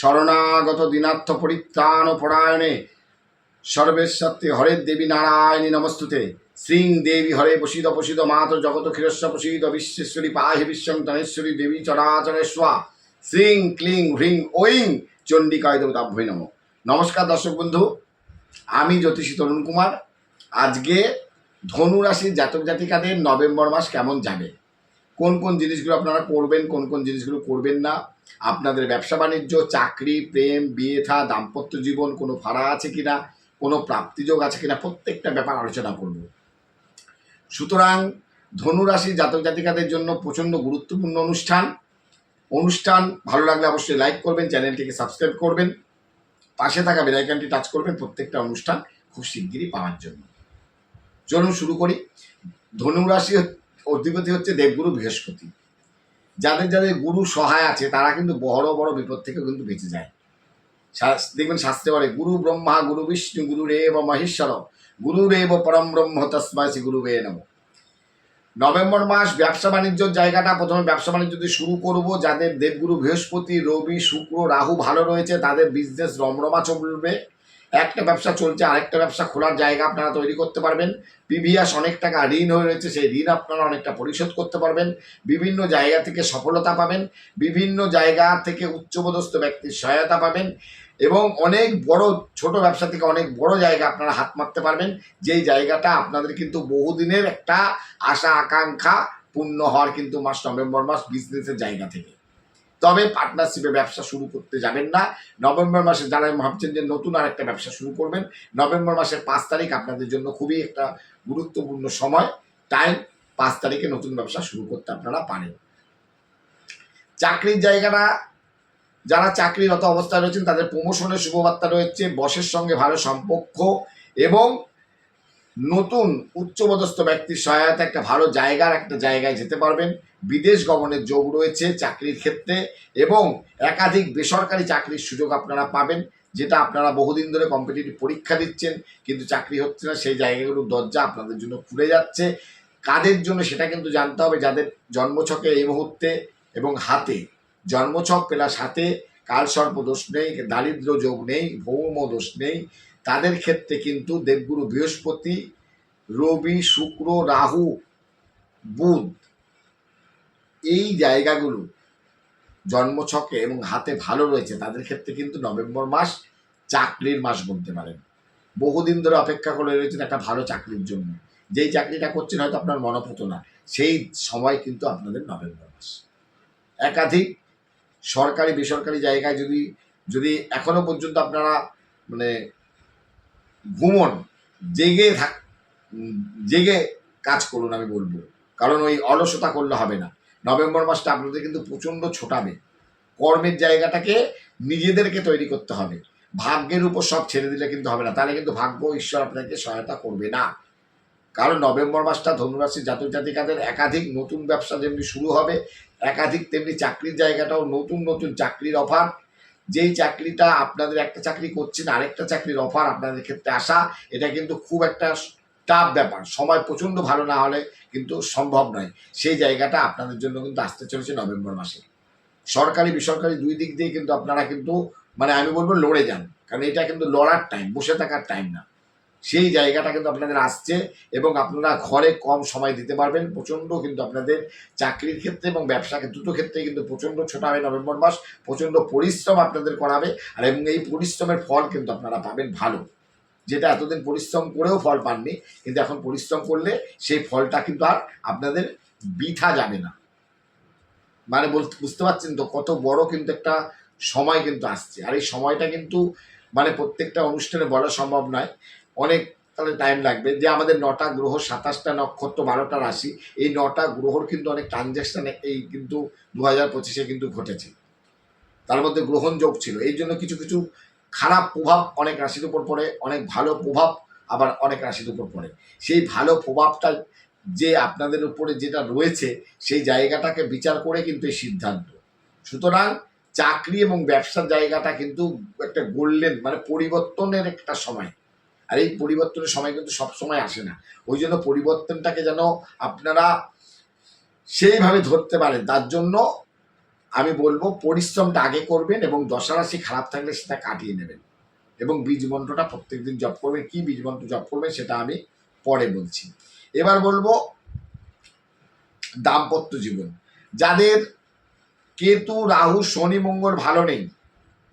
শরণাগত দিনার্থ পরিত্রাণ পরায়ণে সর্বেশ্বরতে হরে দেবী নারায়ণী নমস্তুতে। শ্রীং দেবী হরে বসিত বসিত মাত জগত ক্ষীরস্ব বসিত বিশ্বেশ্বরী পাহি বিশ্বং তনেশ্বরী দেবী চরাচরেশ্বা শ্রীং ক্লিং হ্রিং ওইং চণ্ডিকায় দেবতাভ্যই নম। নমস্কার দর্শক বন্ধু, আমি জ্যোতিষী তরুণ কুমার। আজকে ধনু রাশির জাতক জাতিকাদের নভেম্বর মাস কেমন যাবে? কোন কোন জিনিসগুলো আপনারা করবেন, কোন কোন জিনিসগুলো করবেন না? আপনাদের ব্যবসা বাণিজ্য, চাকরি, প্রেম, বিয়ে, থা, দাম্পত্য জীবন, কোনো ভাড়া আছে কিনা, কোনো প্রাপ্তিযোগ আছে কিনা, প্রত্যেকটা ব্যাপার আলোচনা করব। সুতরাং ধনুরাশি জাতক জাতিকাদের জন্য প্রচণ্ড গুরুত্বপূর্ণ অনুষ্ঠান। অনুষ্ঠান ভালো লাগলে অবশ্যই লাইক করবেন, চ্যানেলটিকে সাবস্ক্রাইব করবেন। পাশে থাকা বেলাইকানটি টাচ করবেন প্রত্যেকটা অনুষ্ঠান খুব শিগগিরই পাওয়ার জন্য। চলুন শুরু করি। ধনুরাশি অধিপতি হচ্ছে দেবগুরু বৃহস্পতি। যাদের যাদের গুরু সহায় আছে, তারা কিন্তু বড় বড় বিপদ থেকে কিন্তু বেঁচে যায়। দেখবেন শাস্ত্রে বলে, গুরু ব্রহ্মা, গুরু বিষ্ণু, গুরু রেব মহেশ্বর, গুরু রেব পরম ব্রহ্ম তস্মাসি গুরু বে নম। নভেম্বর মাস ব্যবসা বাণিজ্যর জায়গাটা প্রথমে ব্যবসা বাণিজ্য দিয়ে শুরু করব, যাদের দেবগুরু বৃহস্পতি, রবি, শুক্র, রাহু ভালো রয়েছে, তাদের বিজনেস রমরমা চলবে। একটা ব্যবসা চলছে, আরেকটা ব্যবসা খোলার জায়গা আপনারা তৈরি করতে পারবেন। প্রিভিয়াস অনেক টাকা ঋণ হয়ে রয়েছে, সেই ঋণ আপনারা অনেকটা পরিশোধ করতে পারবেন। বিভিন্ন জায়গা থেকে সফলতা পাবেন, বিভিন্ন জায়গা থেকে উচ্চপদস্থ ব্যক্তির সহায়তা পাবেন এবং অনেক বড়, ছোট ব্যবসা থেকে অনেক বড় জায়গা আপনারা হাত মারতে পারবেন। যেই জায়গাটা আপনাদের কিন্তু বহুদিনের একটা আশা, আকাঙ্ক্ষা পূর্ণ হওয়ার কিন্তু মাস নভেম্বর মাস বিজনেসের জায়গা থেকে। তবে পার্টনারশিপে ব্যবসা শুরু করতে যাবেন না। নভেম্বর মাসে যারা ভাবছেন যে নতুন আর একটা ব্যবসা শুরু করবেন, নভেম্বর মাসের পাঁচ তারিখ আপনাদের জন্য খুবই একটা গুরুত্বপূর্ণ সময়। টাইম পাঁচ তারিখে নতুন ব্যবসা শুরু করতে আপনারা পারেন। চাকরির জায়গাটা, যারা চাকরিরত অবস্থায় রয়েছেন, তাদের প্রমোশনের শুভবার্তা রয়েছে, বসের সঙ্গে ভালো সম্পর্ক এবং নতুন উচ্চপদস্থ ব্যক্তির সহায়তা একটা ভালো জায়গার একটা জায়গায় যেতে পারবেন। বিদেশ গমনের যোগ রয়েছে চাকরির ক্ষেত্রে এবং একাধিক বেসরকারি চাকরির সুযোগ আপনারা পাবেন, যেটা আপনারা বহুদিন ধরে কম্পিটিটিভ পরীক্ষা দিচ্ছেন, কিন্তু চাকরি হচ্ছে না, সেই জায়গাগুলোর দরজা আপনাদের জন্য খুলে যাচ্ছে। কাদের জন্য সেটা কিন্তু জানতে হবে, যাদের জন্মছকে এই মুহূর্তে এবং হাতে। জন্মছক প্লাস হাতে, কালসর্প দোষ নেই, দারিদ্র যোগ নেই, ভৌম দোষ নেই তাদের ক্ষেত্রে কিন্তু দেবগুরু বৃহস্পতি, রবি, শুক্র, রাহু, বুধ এই জায়গাগুলো জন্মছকে এবং হাতে ভালো রয়েছে। তাদের ক্ষেত্রে কিন্তু নভেম্বর মাস চাকরির মাস বলতে পারেন। বহুদিন ধরে অপেক্ষা করে রয়েছেন একটা ভালো চাকরির জন্য। যেই চাকরিটা করছেন হয়তো আপনার মনপত না। সেই সময় কিন্তু আপনাদের নভেম্বর মাস। একাধিক সরকারি, বেসরকারি জায়গায় যদি যদি এখনও পর্যন্ত আপনারা মানে ঘুমন, জেগে থাক, জেগে কাজ করুন আমি বলব। কারণ ওই অলসতা করলে হবে না। নভেম্বর মাসটা আপনাদের কিন্তু প্রচণ্ড ছোটাবে। কর্মের জায়গাটাকে নিজেদেরকে তৈরি করতে হবে। ভাগ্যের উপর সব ছেড়ে দিলে কিন্তু হবে না। তাহলে কিন্তু ভাগ্য ঈশ্বর আপনাকে সহায়তা করবে না। কারণ নভেম্বর মাসটা ধনুরাশির জাতক জাতিকাদের একাধিক নতুন ব্যবসা যেমনি শুরু হবে, একাধিক তেমনি চাকরির জায়গাটাও নতুন নতুন চাকরির অফার যেই চাকরিটা আপনাদের একটা চাকরি করছেন, আরেকটা চাকরির অফার আপনাদের ক্ষেত্রে আসা, এটা কিন্তু খুব একটা টাফ ব্যাপার। সময় প্রচণ্ড ভালো না হলে কিন্তু সম্ভব নয়। সেই জায়গাটা আপনাদের জন্য কিন্তু আসতে চলেছে নভেম্বর মাসে। সরকারি, বেসরকারি দুই দিক দিয়ে কিন্তু আপনারা কিন্তু মানে আমি বলব লড়ে যান। কারণ এটা কিন্তু লড়ার টাইম বসে থাকার টাইম না। সেই জায়গাটা কিন্তু আপনাদের আসছে এবং আপনারা ঘরে কম সময় দিতে পারবেন। প্রচণ্ড কিন্তু আপনাদের চাকরির ক্ষেত্রে এবং ব্যবসাকে দুটো ক্ষেত্রে কিন্তু প্রচণ্ড ছোটা হবে নভেম্বর মাস, প্রচণ্ড পরিশ্রম আপনাদের করাবে আর এবং এই পরিশ্রমের ফল কিন্তু আপনারা পাবেন ভালো। যেটা এতদিন পরিশ্রম করেও ফল পাননি, কিন্তু এখন পরিশ্রম করলে সেই ফলটা কিন্তু আর আপনাদের বৃথা যাবে না। মানে বলতে বুঝতে পারছেন তো? কত বড় কিন্তু একটা সময় কিন্তু আসছে। আর এই সময়টা কিন্তু মানে প্রত্যেকটা অনুষ্ঠানে বলা সম্ভব নয়। অনেক তাহলে টাইম লাগবে। যে আমাদের নটা গ্রহ, সাতাশটা নক্ষত্র, বারোটা রাশি, এই নটা গ্রহর কিন্তু অনেক ট্রানজ্যাকশন এই কিন্তু দু হাজার পঁচিশে কিন্তু ঘটেছে। তার মধ্যে গ্রহণযোগ ছিল। এই জন্য কিছু কিছু খারাপ প্রভাব অনেক রাশির উপর পড়ে, অনেক ভালো প্রভাব আবার অনেক রাশির উপর পড়ে। সেই ভালো প্রভাবটা যে আপনাদের উপরে যেটা রয়েছে, সেই জায়গাটাকে বিচার করে কিন্তু এই সিদ্ধান্ত। সুতরাং চাকরি এবং ব্যবসার জায়গাটা কিন্তু একটা গোল্ডেন মানে পরিবর্তনের একটা সময়। আর এই পরিবর্তনের সময় কিন্তু সব সময় আসে না। ওই জন্য পরিবর্তনটাকে যেন আপনারা সেইভাবে ধরতে পারেন। তার জন্য আমি বলব, পরিশ্রমটা আগে করবেন এবং দশারাশি খারাপ থাকলে সেটা কাটিয়ে নেবেন। এবং বীজ মন্ত্রটা প্রত্যেকদিন জপ করবেন। কি বীজ মন্ত্র জপ করবেন সেটা আমি পরে বলছি। এবার বলব, দাম্পত্য জীবন। যাদের কেতু, রাহু, শনি, মঙ্গল ভালো নেই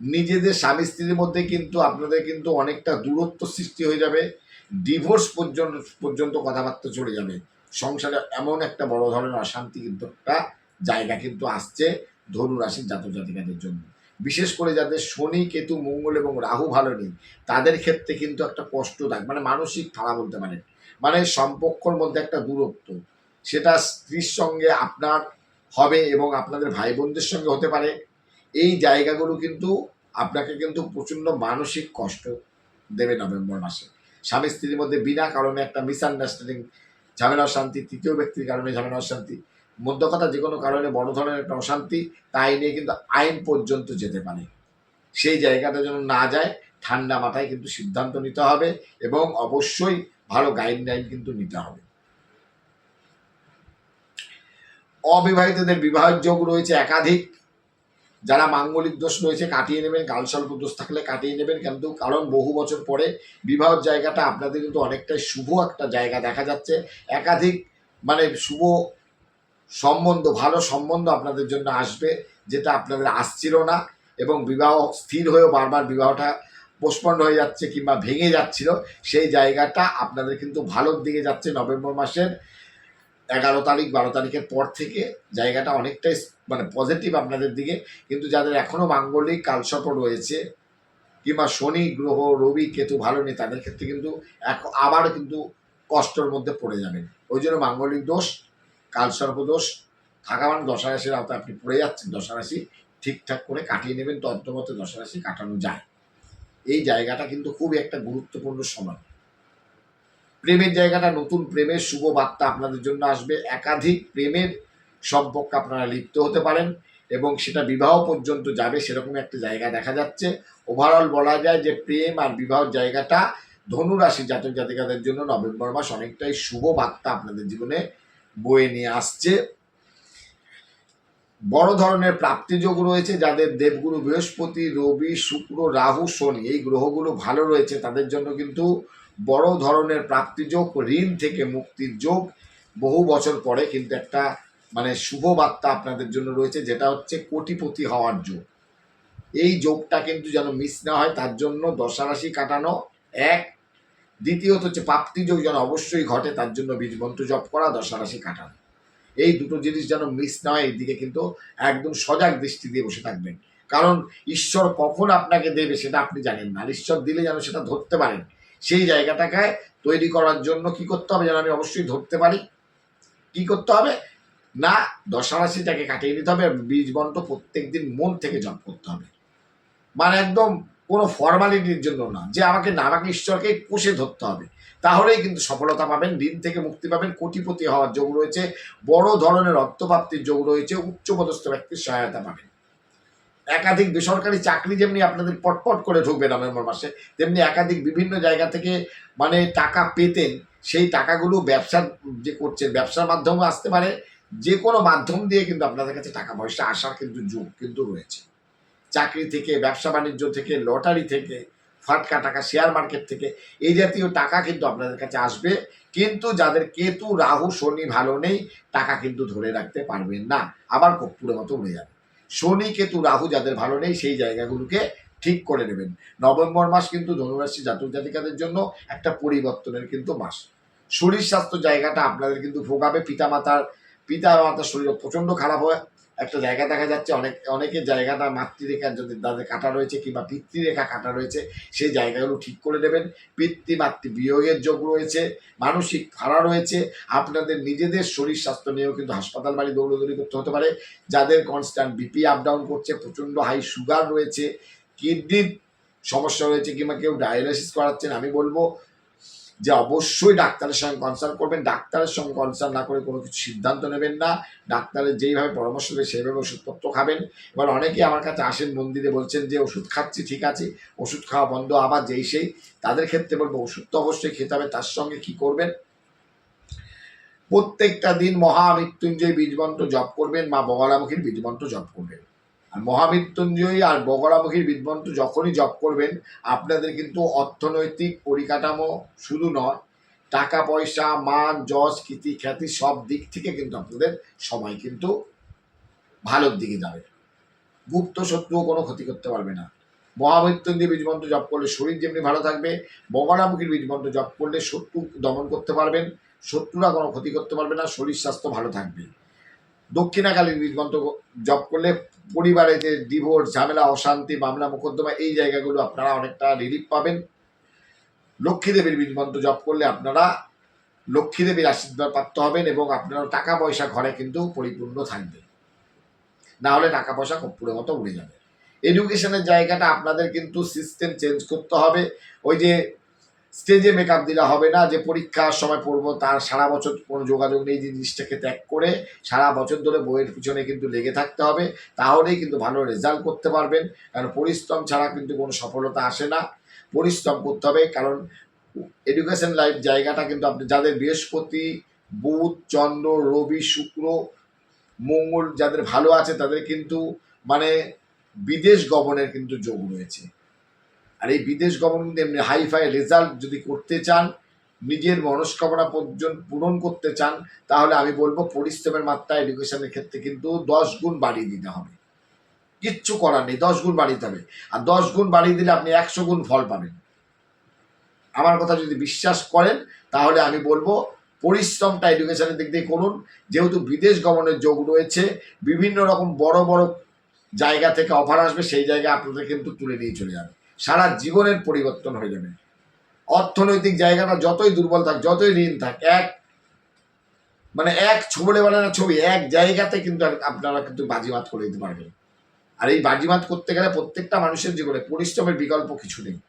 নিজেদের স্বামী স্ত্রীর মধ্যে কিন্তু আপনাদের কিন্তু অনেকটা দূরত্ব সৃষ্টি হয়ে যাবে। ডিভোর্স পর্যন্ত পর্যন্ত কথাবার্তা চলে যাবে। সংসারে এমন একটা বড় ধরনের অশান্তি কিন্তু একটা জায়গা কিন্তু আসছে ধনু রাশির জাতক জাতিকাদের জন্য। বিশেষ করে যাদের শনি, কেতু, মঙ্গল এবং রাহু ভালো নেই, তাদের ক্ষেত্রে কিন্তু একটা কষ্ট দাগ মানে মানসিক ফাড়া বলতে পারেন। মানে সম্পর্কর মধ্যে একটা দূরত্ব। সেটা স্ত্রীর সঙ্গে আপনার হবে এবং আপনাদের ভাই বোনদের সঙ্গে হতে পারে। এই জায়গাগুলো কিন্তু আপনাকে কিন্তু প্রচণ্ড মানসিক কষ্ট দেবে নভেম্বর মাসে। স্বামী স্ত্রীর মধ্যে বিনা কারণে একটা মিসআন্ডারস্ট্যান্ডিং ঝামেলা অশান্তি তৃতীয় ব্যক্তির কারণে ঝামেলা অশান্তি মধ্য কথা যে কোনো কারণে বড় ধরনের একটা অশান্তি, তাই নিয়ে কিন্তু আইন পর্যন্ত যেতে পারে। সেই জায়গাটা যেন না যায়, ঠান্ডা মাথায় কিন্তু সিদ্ধান্ত নিতে হবে এবং অবশ্যই ভালো গাইডলাইন কিন্তু নিতে হবে। অবিবাহিতদের বিবাহের যোগ রয়েছে একাধিক। যারা মাঙ্গলিক দোষ রয়েছে, কাটিয়ে নেবেন কালসর্প দোষ থাকলে কাটিয়ে নেবেন কিন্তু কারণ বহু বছর পরে বিবাহের জায়গাটা আপনাদের কিন্তু অনেকটাই শুভ একটা জায়গা দেখা যাচ্ছে। একাধিক মানে শুভ সম্বন্ধ, ভালো সম্বন্ধ আপনাদের জন্য আসবে, যেটা আপনাদের আসছিল না এবং বিবাহ স্থির হয়েও বারবার বিবাহটা পোস্টপন্ড হয়ে যাচ্ছে কিংবা ভেঙে যাচ্ছিল, সেই জায়গাটা আপনাদের কিন্তু ভালোর দিকে যাচ্ছে নভেম্বর মাসের এগারো তারিখ, বারো তারিখের পর থেকে জায়গাটা অনেকটাই মানে পজিটিভ আপনাদের দিকে। কিন্তু যাদের এখনও মাঙ্গলিক কালসর্প রয়েছে, কিংবা শনি গ্রহ, রবি, কেতু ভালো নেই, তাদের ক্ষেত্রে কিন্তু এক আবার কিন্তু কষ্টর মধ্যে পড়ে যাবেন। ওই জন্য মাঙ্গলিক দোষ, কালসর্প দোষ, থাকা মানে দশারাশির আওতায় আপনি পড়ে যাচ্ছেন, দশারাশি ঠিকঠাক করে কাটিয়ে নেবেন তন্ত্রমতে দশারাশি কাটানো যায়। এই জায়গাটা কিন্তু খুবই একটা গুরুত্বপূর্ণ সময়। প্রেমের জায়গাটা, নতুন প্রেমের শুভ বার্তা আপনাদের জন্য আসবে। একাধিক প্রেমের সম্পর্কে আপনারা লিপ্ত হতে পারেন এবং সেটা বিবাহ পর্যন্ত যাবে, সেরকম একটা জায়গা দেখা যাচ্ছে। ওভারঅল বলা যায় যে প্রেম আর বিবাহের জায়গাটা ধনু রাশি জাতক জাতিকাদের জন্য নভেম্বর মাস অনেকটাই শুভ বার্তা আপনাদের জীবনে বয়ে নিয়ে আসছে। বড় ধরনের প্রাপ্তিযোগ রয়েছে যাদের দেবগুরু বৃহস্পতি, রবি, শুক্র, রাহু, শনি, এই গ্রহগুলো ভালো রয়েছে। তাদের জন্য কিন্তু বড় ধরনের প্রাপ্তিযোগ ঋণ থেকে মুক্তির যোগ বহু বছর পরে কিন্তু একটা মানে শুভ বার্তা আপনাদের জন্য রয়েছে, যেটা হচ্ছে কোটিপতি হওয়ার যোগ। এই যোগটা কিন্তু যেন মিস না হয়, তার জন্য দশারাশি কাটানো এক। দ্বিতীয়ত হচ্ছে প্রাপ্তিযোগ যেন অবশ্যই ঘটে, তার জন্য বীজমন্ত্র জপ করা, দশারাশি কাটানো। এই দুটো জিনিস যেন মিস না হয় এইদিকে কিন্তু একদম সজাগ দৃষ্টি দিয়ে বসে থাকবেন। কারণ ঈশ্বর কখন আপনাকে দেবে সেটা আপনি জানেন না, আর ঈশ্বর দিলে যেন সেটা ধরতে পারেন। সেই জায়গাটাকে তৈরি করার জন্য কি করতে হবে যেন আমি অবশ্যই ধরতে পারি? কি করতে হবে? না, দশারাশিটাকে কাটিয়ে নিতে হবে বীজ মন্ত্র প্রত্যেক দিন মন থেকে জপ করতে হবে। মানে একদম কোনো ফর্মালিটির জন্য না, যে আমাকে না আমাকে ঈশ্বরকে কষে ধরতে হবে। তাহলেই কিন্তু সফলতা পাবেন ঋণ থেকে মুক্তি পাবেন, কোটিপতি হওয়ার যোগ রয়েছে, বড় ধরনের অর্থপ্রাপ্তির যোগ রয়েছে, উচ্চপদস্থ ব্যক্তির সহায়তা পাবেন। একাধিক বেসরকারি চাকরি যেমনি আপনাদের পটপট করে ঢুকবে নভেম্বর মাসে, তেমনি একাধিক বিভিন্ন জায়গা থেকে মানে টাকা পেতেন, সেই টাকাগুলো ব্যবসা যে করছেন, ব্যবসার মাধ্যমে আসতে পারে, যে কোনো মাধ্যম দিয়ে কিন্তু আপনাদের কাছে টাকা পয়সা আসার কিন্তু যুগ কিন্তু রয়েছে। চাকরি থেকে, ব্যবসা বাণিজ্য থেকে, লটারি থেকে, ফাটকা টাকা, শেয়ার মার্কেট থেকে, এই জাতীয় টাকা কিন্তু আপনাদের কাছে আসবে, কিন্তু যাদের কেতু, রাহু, শনি ভালো নেই, টাকা কিন্তু ধরে রাখতে পারবেন না। আবার কপ্পুরের মতো উড়ে যাবে। শনি, কেতু, রাহু যাদের ভালো নেই, সেই জায়গাগুলোকে ঠিক করে নেবেন। নভেম্বর মাস কিন্তু ধনুরাশি জাতক জাতিকাদের জন্য একটা পরিবর্তনের কিন্তু মাস। শরীর স্বাস্থ্য জায়গাটা আপনাদের কিন্তু ভোগাবে, পিতামাতার পিতা মাতার শরীর প্রচণ্ড খারাপ হয়। একটা জায়গা দেখা যাচ্ছে, অনেক, অনেকের জায়গাটা মাতৃরেখা যদি তাদের কাটা রয়েছে কিংবা পিতৃরেখা কাটা রয়েছে, সেই জায়গাগুলো ঠিক করে দেবেন। পিতৃ, মাতৃ বিয়োগের যোগ রয়েছে, মানসিক ভাড়া রয়েছে, আপনাদের নিজেদের শরীর স্বাস্থ্য নিয়েও কিন্তু হাসপাতাল বাড়ি দৌড়দৌড়ি করতে হতে পারে। যাদের কনস্ট্যান্ট বিপি আপ ডাউন করছে, প্রচণ্ড হাই সুগার রয়েছে, কিডনির সমস্যা রয়েছে কিংবা কেউ ডায়ালিসিস করাচ্ছেন, আমি বলব যে অবশ্যই ডাক্তারের সঙ্গে কনসাল্ট করবেন, ডাক্তারের সঙ্গে কনসাল্ট না করে কোনো কিছু সিদ্ধান্ত নেবেন না। ডাক্তারের যেইভাবে পরামর্শ দেবে, সেইভাবে ওষুধপত্র খাবেন। এবার অনেকেই আমার কাছে আসেন, মন্দিরে বলছেন যে, ওষুধ খাচ্ছি, ঠিক আছে, ওষুধ খাওয়া বন্ধ, আবার যেই সেই। তাদের ক্ষেত্রে বলব, ওষুধ তো অবশ্যই খেতে হবে, তার সঙ্গে কি করবেন? প্রত্যেকটা দিন মহামৃত্যুঞ্জয় বীজমন্ত্র জপ করবেন, মা বগলামুখীর বীজমন্ত্র জপ করবেন। মহামৃত্যুঞ্জয়ী আর বগরামুখীর বিদ্বন্ত যখনই জপ করবেন, আপনাদের কিন্তু অর্থনৈতিক পরিকাঠামো শুধু নয়, টাকা, পয়সা, মান, যশ, কীর্তি, খ্যাতি সব দিক থেকে কিন্তু আপনাদের সময় কিন্তু ভালোর দিকে যাবে। গুপ্ত শত্রুও কোনো ক্ষতি করতে পারবে না। মহামৃত্যুঞ্জয় বীজমন্ত্র জপ করলে শরীর যেমনি ভালো থাকবে, বগরামুখীর বীজমন্ত্র জপ করলে শত্রু দমন করতে পারবেন, শত্রুরা কোনো ক্ষতি করতে পারবে না, শরীর স্বাস্থ্য ভালো থাকবে। দক্ষিণাকালীন বীজমন্ত্র জপ করলে পরিবারে যে ডিভোর্স ঝামেলা, অশান্তি, মামলা, মোকদ্দমা, এই জায়গাগুলো আপনারা অনেকটা রিলিফ পাবেন। লক্ষ্মী দেবীর বীজমন্ত্র জপ করলে আপনারা লক্ষ্মী দেবীর আশীর্বাদ প্রাপ্ত হবেন এবং আপনারা টাকা পয়সা ঘরে কিন্তু পরিপূর্ণ থাকবে না হলে টাকা পয়সা কপ্পুরের মতো উড়ে যাবে। এডুকেশনের জায়গাটা আপনাদের কিন্তু সিস্টেম চেঞ্জ করতে হবে। ওই যে স্টেজে মেকআপ দিলে হবে না, যে পরীক্ষার সময় পড়ব, তার সারা বছর কোনো যোগাযোগ নেই জিনিসটাকে ত্যাগ করে সারা বছর ধরে বইয়ের পিছনে কিন্তু লেগে থাকতে হবে, তাহলেই কিন্তু ভালো রেজাল্ট করতে পারবেন। কারণ পরিশ্রম ছাড়া কিন্তু কোনো সফলতা আসে না। পরিশ্রম করতে হবে, কারণ এডুকেশন লাইফ জায়গাটা কিন্তু আপনি যাদের বৃহস্পতি, বুধ, চন্দ্র, রবি, শুক্র, মঙ্গল যাদের ভালো আছে, তাদের কিন্তু মানে বিদেশ গমনের কিন্তু যোগ রয়েছে। আর এই বিদেশ গমন কিন্তু এমনি হাইফাই রেজাল্ট যদি করতে চান, নিজের মনস্কামনা পর্যন্ত পূরণ করতে চান, তাহলে আমি বলব পরিশ্রমের মাত্রা এডুকেশনের ক্ষেত্রে কিন্তু দশ গুণ বাড়িয়ে দিতে হবে। কিচ্ছু করার নেই, দশ গুণ বাড়িয়ে হবে। আর দশ গুণ বাড়িয়ে দিলে আপনি একশো গুণ ফল পাবেন। আমার কথা যদি বিশ্বাস করেন, তাহলে আমি বলব পরিশ্রমটা এডুকেশনের দিক দিয়ে করুন। যেহেতু বিদেশ গমনের যোগ রয়েছে, বিভিন্ন রকম বড় বড় জায়গা থেকে অফার আসবে, সেই জায়গায় আপনাদের কিন্তু তুলে নিয়ে চলে যাবে। সারা জীবনের পরিবর্তন হয়ে যাবে। অর্থনৈতিক জায়গাটা যতই দুর্বল থাক, যতই ঋণ থাক, এক মানে এক ছবলে বানানো ছবি, এক জায়গাতে কিন্তু আপনারা কিন্তু বাজিমাত করে দিতে পারবেন। আর এই বাজিমাত করতে গেলে প্রত্যেকটা মানুষের জীবনে পরিশ্রমের বিকল্প কিছু নেই।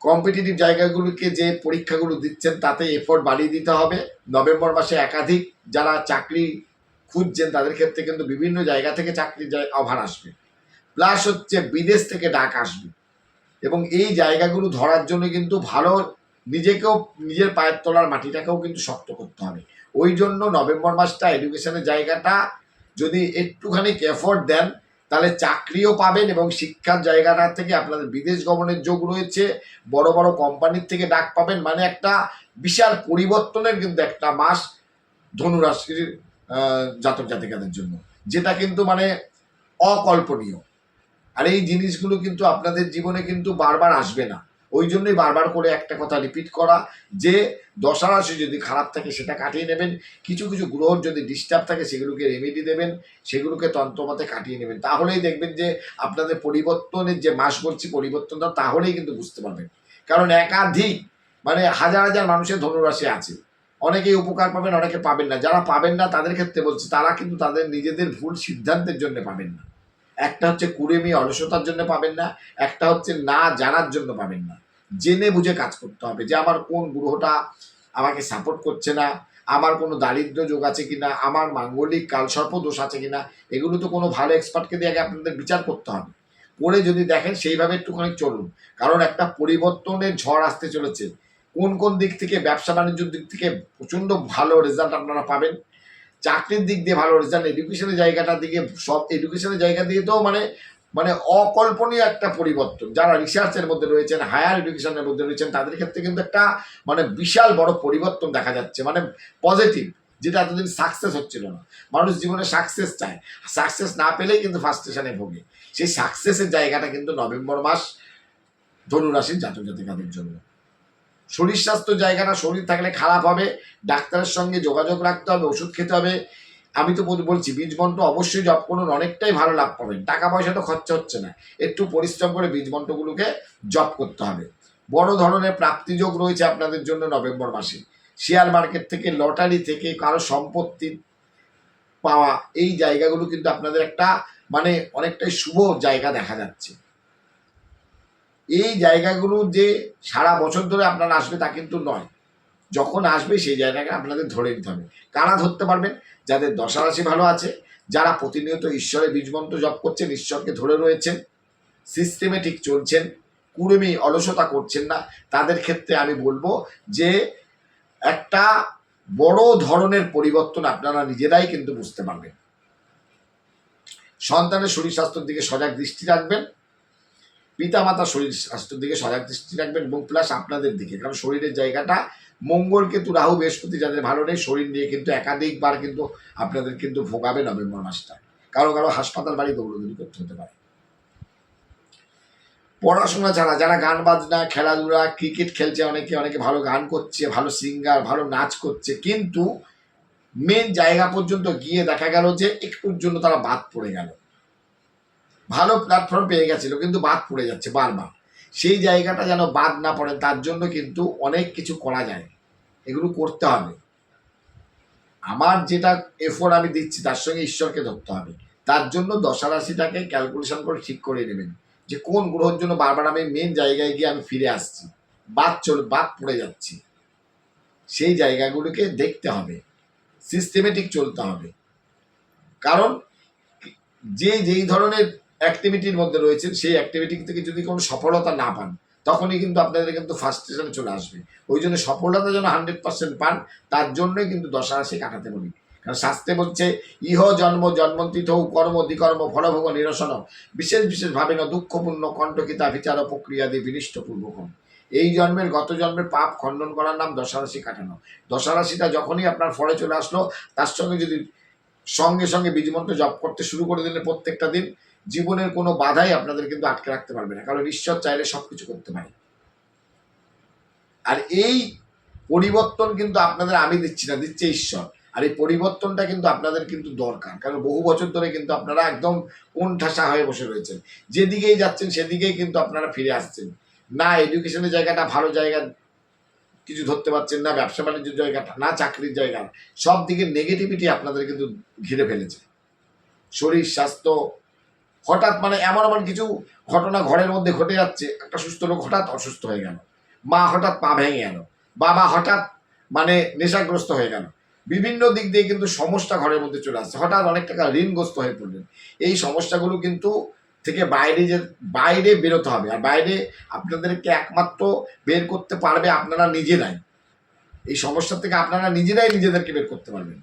কম্পিটিটিভ জায়গাগুলোকে যে পরীক্ষাগুলো দিচ্ছেন, তাতে এফোর্ট বাড়িয়ে দিতে হবে। নভেম্বর মাসে একাধিক যারা চাকরি খুঁজছেন, তাদের ক্ষেত্রে কিন্তু বিভিন্ন জায়গা থেকে চাকরির অভার আসবে। প্লাস হচ্ছে বিদেশ থেকে ডাক আসবে। এবং এই জায়গাগুলো ধরার জন্য কিন্তু ভালো নিজেকেও নিজের পায়ের তলার মাটিটাকেও কিন্তু শক্ত করতে হবে। ওই জন্য নভেম্বর মাসটা এডুকেশনের জায়গাটা যদি একটুখানি এফোর্ট দেন, তাহলে চাকরিও পাবেন এবং শিক্ষার জায়গাটা থেকে আপনাদের বিদেশ গমনের যোগ রয়েছে। বড় বড় কোম্পানির থেকে ডাক পাবেন। মানে একটা বিশাল পরিবর্তনের কিন্তু একটা মাস ধনুরাশির জাতক জাতিকাদের জন্য। যেটা কিন্তু মানে অকল্পনীয়। আর এই জিনিসগুলো কিন্তু আপনাদের জীবনে কিন্তু বারবার আসবে না। ওই জন্যই বারবার করে একটা কথা রিপিট করা, যে দশারাশি যদি খারাপ থাকে সেটা কাটিয়ে নেবেন, কিছু কিছু গ্রহ যদি ডিস্টার্ব থাকে সেগুলোকে রেমেডি দেবেন, সেগুলোকে তন্ত্রমতে কাটিয়ে নেবেন। তাহলেই দেখবেন যে আপনাদের পরিবর্তনের যে মাস বলছি পরিবর্তনটা, তাহলেই কিন্তু বুঝতে পারবেন। কারণ একাধিক মানে হাজার হাজার মানুষের ধনুরাশি আছে। অনেকেই উপকার পাবেন, অনেকে পাবেন না। যারা পাবেন না তাদের ক্ষেত্রে বলছি, তারা কিন্তু তাদের নিজেদের ভুল সিদ্ধান্তের জন্য পাবেন না। একটা হচ্ছে কুড়েমি অলসতার জন্য পাবেন না, একটা হচ্ছে না জানার জন্য পাবেন না। জেনে বুঝে কাজ করতে হবে যে আমার কোন গ্রহটা আমাকে সাপোর্ট করছে না, আমার কোনো দারিদ্র যোগ আছে কিনা, আমার মাঙ্গলিক কালসর্প দোষ আছে কিনা, এগুলো তো কোনো ভালো এক্সপার্টকে দিয়ে আগে আপনাদের বিচার করতে হবে। পরে যদি দেখেন সেইভাবে একটুখানি চলুন, কারণ একটা পরিবর্তনের ঝড় আসতে চলেছে। কোন কোন দিক থেকে, ব্যবসা বাণিজ্যের দিক থেকে প্রচণ্ড ভালো রেজাল্ট আপনারা পাবেন। চাকরির দিক দিয়ে ভালো রেজাল্ট এডুকেশনের জায়গাটার দিকে সব এডুকেশনের জায়গা দিয়ে তো মানে মানে অকল্পনীয় একটা পরিবর্তন। যারা রিসার্চের মধ্যে রয়েছেন হায়ার এডুকেশনের মধ্যে রয়েছেন, তাদের ক্ষেত্রে কিন্তু একটা মানে বিশাল বড় পরিবর্তন দেখা যাচ্ছে। মানে পজিটিভ যেটা এতদিন সাকসেস হচ্ছিল না। মানুষ জীবনে সাকসেস চায়। সাকসেস না পেলেই কিন্তু ফার্স্টেশনে ভোগে। সেই সাকসেসের জায়গাটা কিন্তু নভেম্বর মাস ধনুরাশির জাতক জাতিকাদের জন্য। শরীর স্বাস্থ্য জায়গাটা, শরীর থাকলে খারাপ হবে, ডাক্তারের সঙ্গে যোগাযোগ রাখতে হবে, ওষুধ খেতে হবে। আমি তো বলছি, বীজ মন্ত্র অবশ্যই জপ করুন, অনেকটাই ভালো লাভ পাবেন। টাকা পয়সা তো খরচা হচ্ছে না। একটু পরিশ্রম করে বীজ মন্ত্রগুলোকে জপ করতে হবে। বড় ধরনের প্রাপ্তিযোগ রয়েছে আপনাদের জন্য নভেম্বর মাসে। শেয়ার মার্কেট থেকে, লটারি থেকে, কারও সম্পত্তি পাওয়া, এই জায়গাগুলো কিন্তু আপনাদের একটা মানে অনেকটাই শুভ জায়গা দেখা যাচ্ছে। এই জায়গাগুলো যে সারা বছর ধরে আপনারা আসবে তা কিন্তু নয়। যখন আসবে সেই জায়গাকে আপনাদের ধরে নিতে হবে। কারা ধরতে পারবেন? যাদের দশারাশি ভালো আছে, যারা প্রতিনিয়ত ঈশ্বরের বীজমন্ত্র জপ করছেন, ঈশ্বরকে ধরে রয়েছেন সিস্টেমেটিক চলছেন, কুড়েমি অলসতা করছেন না, তাদের ক্ষেত্রে আমি বলব যে একটা বড় ধরনের পরিবর্তন আপনারা নিজেরাই কিন্তু বুঝতে পারবেন। সন্তানের শরীর স্বাস্থ্যের দিকে সজাগ দৃষ্টি রাখবেন পিতা মাতার শরীর স্বাস্থ্যের দিকে সজাগ দৃষ্টি রাখবেন এবং প্লাস আপনাদের দিকে। কারণ শরীরের জায়গাটা মঙ্গল কিন্তু রাহু, বৃহস্পতি যাদের ভালো নেই, শরীর নিয়ে কিন্তু একাধিকবার কিন্তু আপনাদের কিন্তু ভোগাবে নভেম্বর মাসটা। কারও কারও হাসপাতাল বাড়ি দৌড়দৌড়ি করতে হতে পারে। পড়াশোনা ছাড়া যারা গান বাজনা, খেলাধুলা ক্রিকেট খেলছে, অনেকে অনেকে ভালো গান করছে, ভালো সিঙ্গার ভালো নাচ করছে, কিন্তু মেন জায়গা পর্যন্ত গিয়ে দেখা গেল যে একটুর জন্য তারা বাদ পড়ে গেল। ভালো প্ল্যাটফর্ম পেয়ে গেছিল, কিন্তু বাদ পড়ে যাচ্ছে বারবার। সেই জায়গাটা যেন বাদ না পড়ে, তার জন্য কিন্তু অনেক কিছু করা যায়। এগুলো করতে হবে। আমার যেটা এফোর্ট আমি দিচ্ছি, তার সঙ্গে ঈশ্বরকে ধরতে হবে। তার জন্য দশারাশিটাকে ক্যালকুলেশন করে ঠিক করে নেবেন যে কোন গ্রহের জন্য বারবার আমি মেন জায়গায় গিয়ে আমি ফিরে আসছি। বাদ চল, বাদ পড়ে যাচ্ছি। সেই জায়গাগুলোকে দেখতে হবে। সিস্টেমেটিক চলতে হবে। কারণ যে, যেই ধরনের অ্যাক্টিভিটির মধ্যে রয়েছেন, সেই অ্যাক্টিভিটি থেকে যদি কোনো সফলতা না পান, তখনই কিন্তু আপনাদের কিন্তু ফার্স্টেশনে চলে আসবে। ওই জন্য সফলতা যেন হান্ড্রেড পার্সেন্ট পান, তার জন্যই কিন্তু দশারাশি কাটাতে বলি। কারণ শাস্ত্রে বলছে, ইহ জন্ম জন্মন্তিত কর্ম দ্বিকর্ম ফলভোগ নিরসন। বিশেষ বিশেষ ভাবে না দুঃখপূর্ণ কণ্ঠকিতা বিচার প্রক্রিয়া দিয়ে বিনিষ্ট পূর্বকম। এই জন্মের গত জন্মের পাপ খণ্ডন করার নাম দশারাশি কাটানো। দশারাশিটা যখনই আপনার ফলে চলে আসলো, তার সঙ্গে যদি সঙ্গে সঙ্গে বীজমন্ত্র জপ করতে শুরু করে দিলে প্রত্যেকটা দিন জীবনের কোনো বাধাই আপনাদের কিন্তু আটকে রাখতে পারবে না, কারণ ঈশ্বর চাইলে সব কিছু করতে পারে। আর এই পরিবর্তন কিন্তু আপনাদের আমি দিচ্ছি না, দিচ্ছে ঈশ্বর। আর এই পরিবর্তনটা কিন্তু আপনাদের কিন্তু দরকার, কারণ বহু বছর ধরে কিন্তু আপনারা একদম কোণঠাসা হয়ে বসে রয়েছেন। যেদিকেই যাচ্ছেন সেদিকেই কিন্তু আপনারা ফিরে আসছেন। না এডুকেশনের জায়গাটা ভালো জায়গা, কিছু ধরতে পারছেন না, ব্যবসা বাণিজ্যের জায়গাটা, না চাকরির জায়গা সব দিকে নেগেটিভিটি আপনাদের কিন্তু ঘিরে ফেলেছে। শরীর, স্বাস্থ্য হঠাৎ মানে এমন এমন কিছু ঘটনা ঘরের মধ্যে ঘটে যাচ্ছে, একটা সুস্থ লোক হঠাৎ অসুস্থ হয়ে গেল, মা হঠাৎ পা ভেঙে গেল, বাবা হঠাৎ মানে নেশাগ্রস্ত হয়ে গেল। বিভিন্ন দিক দিয়ে কিন্তু সমস্যা ঘরের মধ্যে চলে আসছে, হঠাৎ অনেক টাকা ঋণগ্রস্ত হয়ে পড়লেন। এই সমস্যাগুলো কিন্তু থেকে বাইরে যে, বাইরে বেরোতে হবে, আর বাইরে আপনাদেরকে একমাত্র বের করতে পারবে আপনারা নিজেরাই। এই সমস্যা থেকে আপনারা নিজেরাই নিজেদেরকে বের করতে পারবেন।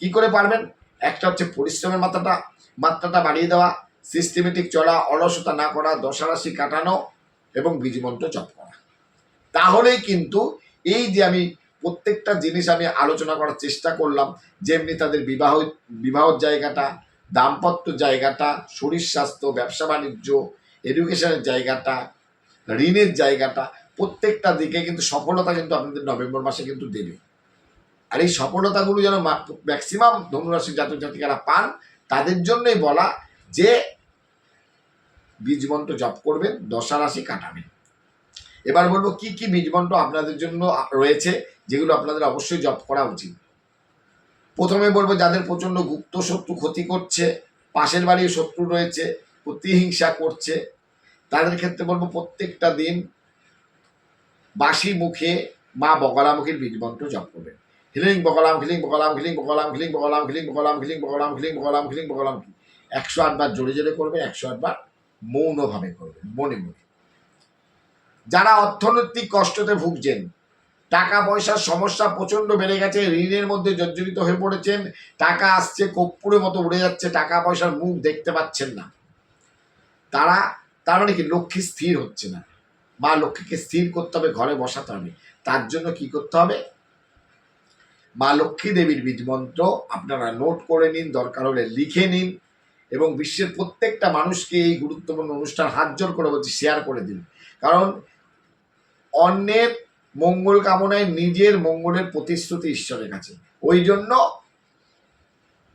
কি করে পারবেন? একটা হচ্ছে পরিশ্রমের মাত্রাটা মাত্রাটা বাড়িয়ে দেওয়া সিস্টেমেটিক চলা অলসতা না করা, দশারাশি কাটানো এবং বীজমন্ত্র জপ করা। তাহলেই কিন্তু এই যে আমি প্রত্যেকটা জিনিস আমি আলোচনা করার চেষ্টা করলাম, যেমনি তাদের বিবাহ, বিবাহর জায়গাটা, দাম্পত্য জায়গাটা, শরীর স্বাস্থ্য, ব্যবসা বাণিজ্য, এডুকেশনের জায়গাটা, ঋণের জায়গাটা, প্রত্যেকটা দিকে কিন্তু সফলতা কিন্তু আপনাদের নভেম্বর মাসে কিন্তু দেবে। আর এই সফলতাগুলো যেন ম্যাক্সিমাম ধনুরাশি জাতক জাতিকারা পান, তাদের জন্যই বলা যে বীজমন্ত্র জপ করবেন দশা রাশি কাটাবেন। এবার বলব কি কি বীজমন্ত্র আপনাদের জন্য রয়েছে, যেগুলো আপনাদের অবশ্যই জপ করা উচিত। প্রথমে বলব যাদের প্রচণ্ড গুপ্ত শত্রু ক্ষতি করছে, পাশের বাড়ির শত্রু রয়েছে, প্রতিহিংসা করছে, তাদের ক্ষেত্রে বলব প্রত্যেকটা দিন বাসি মুখে মা বগলামুখীর বীজমন্ত্র জপ করবেন। হিলিং বগলাম খিলিং বগলাম খিলিং বগলাম খিলিং বগলাম খিলিং বগলাম খিলিং বগলাম খিলিং বগলাম খিলিং বগলাম, একশো আটবার জোরে জোরে করবেন, একশো আটবার মৌনভাবে করবেন, মনে মনে। যারা অর্থনৈতিক কষ্টতে ভুগছেন টাকা পয়সার সমস্যা প্রচণ্ড বেড়ে গেছে, ঋণের মধ্যে জর্জরিত হয়ে পড়েছেন, টাকা আসছে কপ্পুরের মতো উড়ে যাচ্ছে টাকা পয়সার মুখ দেখতে পাচ্ছেন না। তারা, তার মানে কি, লক্ষ্মী স্থির হচ্ছে না। মা লক্ষ্মীকে স্থির করতে হবে, ঘরে বসাতে হবে। তার জন্য কি করতে হবে? মা লক্ষ্মী দেবীর বীজ মন্ত্র আপনারা নোট করে নিন, দরকার হলে লিখে নিন। এবং বিশ্বের প্রত্যেকটা মানুষকে এই গুরুত্বপূর্ণ অনুষ্ঠান হাত জোর করে বলছি শেয়ার করে দিন। কারণ অন্যের মঙ্গল কামনায় নিজের মঙ্গলের প্রতিশ্রুতি ঈশ্বরের কাছে। ওই জন্য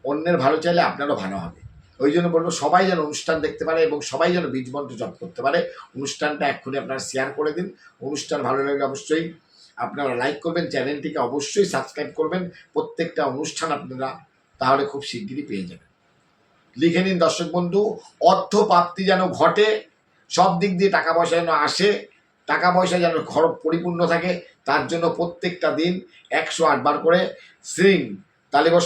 অন্যের ভালো চাইলে আপনারও ভালো হবে। ওই জন্য বলব, সবাই যেন অনুষ্ঠান দেখতে পারে এবং সবাই যেন বীজমন্ত্র জপ করতে পারে। অনুষ্ঠানটা এক্ষুনি আপনারা শেয়ার করে দিন। অনুষ্ঠান ভালো লাগলে অবশ্যই আপনারা লাইক করবেন চ্যানেলটিকে অবশ্যই সাবস্ক্রাইব করবেন। প্রত্যেকটা অনুষ্ঠান আপনারা তাহলে খুব শিগগিরই পেয়ে যাবেন। লিখে নিন দর্শক বন্ধু অর্থ প্রাপ্তি যেন ঘটে সব দিক দিয়ে টাকা পয়সা যেন আসে টাকা পয়সা যেন ঘর পরিপূর্ণ থাকে তার জন্য প্রত্যেকটা দিন একশো আটবার করে শ্রিং তালিবর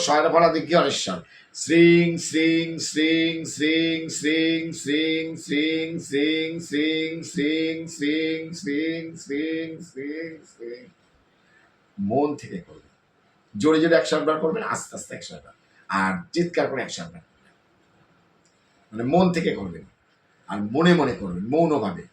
দিক অনেশ্বর শ্রীং শ্রিং শ্রিং শ্রিং শ্রিং শ্রিং শ্রিং শ্রিং শ্রিং শ্রিং শ্রিং শ্রীং শ্রিং শ্রিং শ্রিং মন থেকে করবেন জোরে জোরে একশো আটবার করবেন আস্তে আস্তে একশো আটবার আর চিৎকার করে একশো আটবার মানে মন থেকে করবেন। আর মনে মনে করবেন, মৌনভাবে।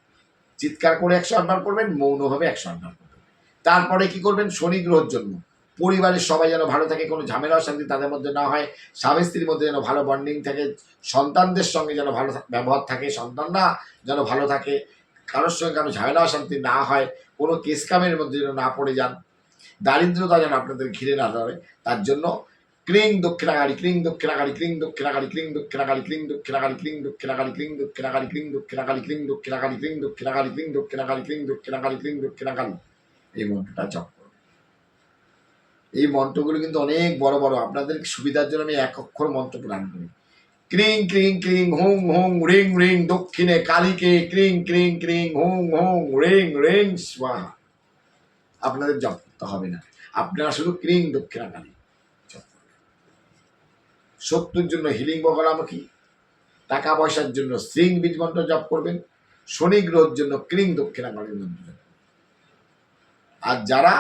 চিৎকার করে একশো আটবার করবেন, মৌনভাবে একশো আটবার করবেন। তারপরে কি করবেন? শনি গ্রহর জন্য। পরিবারের সবাই যেন ভালো থাকে, কোনো ঝামেলা অশান্তি তাদের মধ্যে না হয়, স্বামী স্ত্রীর মধ্যে যেন ভালো বন্ডিং থাকে, সন্তানদের সঙ্গে যেন ভালো ব্যবহার থাকে, সন্তানরা যেন ভালো থাকে, কারোর সঙ্গে কারও ঝামেলা অশান্তি না হয়, কোনো কেস কামের মধ্যে যেন না পড়ে যান। দারিদ্রতা যেন আপনাদের ঘিরে না ধরে, তার জন্য ক্রিং দক্ষিণাগাড়ি ক্রিং দক্ষিণাগাড়ি ক্রিং দক্ষিণাগাড়ি ক্রিং দক্ষিণাগাড়ি ক্রিং দক্ষিণাগাড়ি ক্রিং দক্ষিণাগাড়ি ক্রিং দক্ষিণাগাড়ি ক্রিং দক্ষিণাগাড়ি ক্রিং দক্ষিণাগাড়ি ক্রিং দক্ষিণাগাড়ি ক্রিং দক্ষিণাগাড়ি ক্রিং দক্ষিণাগাড়ি ক্রিং দক্ষিণাগাড়ি এই মন্ত্রটা জপ করুন এই মন্ত্রগুলো কিন্তু অনেক বড় বড় আপনাদের সুবিধার জন্য আমি এক অক্ষর মন্ত্র প্রদান করি ক্রিং ক্রিং ক্রিং হুং হুং রিং রিং দক্ষিণে কালীকে ক্রিং ক্রিং ক্রিং হুং হুং রিং রিং স্বাহা আপনাদের জপ করতে হবে না আপনারা শুধু ক্রিং দক্ষিণা কালী শত্রুর জন্য হিলিং বগলামুখী টাকা পয়সার জন্য শ্রিং বীজ মন্ত্র জপ করবেন, শনি গ্রহের জন্য ক্রিং দক্ষিণা জপ আর যারা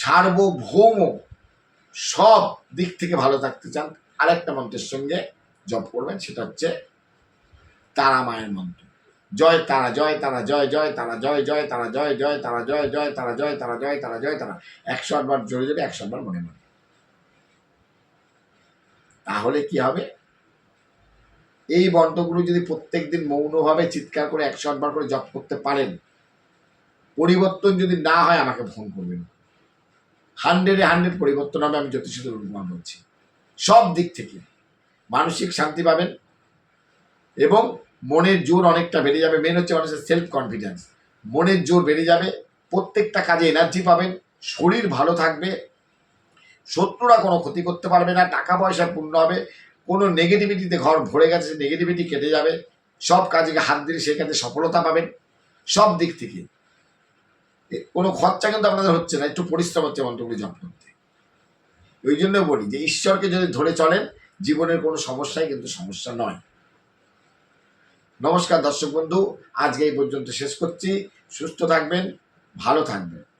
সার্বভৌম সব দিক থেকে ভালো থাকতে চান, আরেকটা মন্ত্রের সঙ্গে জপ করবেন, সেটা হচ্ছে তারা মায়ের মন্ত্র। জয় তারা জয় তারা, জয় জয় তারা, জয় জয় তারা, জয় জয় তারা, জয় জয় তারা জয় তারা জয় তারা জয় তারা, একশো আটবার জোরে জোরে, একশো আটবার মনে মনে। তাহলে কি হবে? এই মন্ত্রগুলো যদি প্রত্যেক দিন মৌনভাবে চিৎকার করে একশো আটবার করে জপ করতে পারেন, পরিবর্তন যদি না হয়, আমাকে ফোন করবেন। হান্ড্রেডে হান্ড্রেড পরিবর্তন হবে, আমি জ্যোতিষীদের অনুমান বলছি সব দিক থেকে মানসিক শান্তি পাবেন এবং মনের জোর অনেকটা বেড়ে যাবে। মেন হচ্ছে মানুষের সেলফ কনফিডেন্স মনের জোর বেড়ে যাবে, প্রত্যেকটা কাজে এনার্জি পাবেন, শরীর ভালো থাকবে শত্রুরা কোনো ক্ষতি করতে পারবে না, টাকা পয়সা পূর্ণ হবে, কোনো নেগেটিভিটিতে ঘর ভরে গেছে নেগেটিভিটি কেটে যাবে, সব কাজে হাত দিলে সেই কাজে সফলতা পাবেন, সব দিক থেকে। কোনো খরচা কিন্তু আপনাদের হচ্ছে না, একটু পরিশ্রম হচ্ছে মন্ত্রগুলি জপ করতে। ওই জন্য বলি যে, ঈশ্বরকে যদি ধরে চলেন, জীবনের কোনো সমস্যাই কিন্তু সমস্যা নয়। নমস্কার দর্শক বন্ধু, আজকে এই পর্যন্ত শেষ করছি, সুস্থ থাকবেন, ভালো থাকবেন।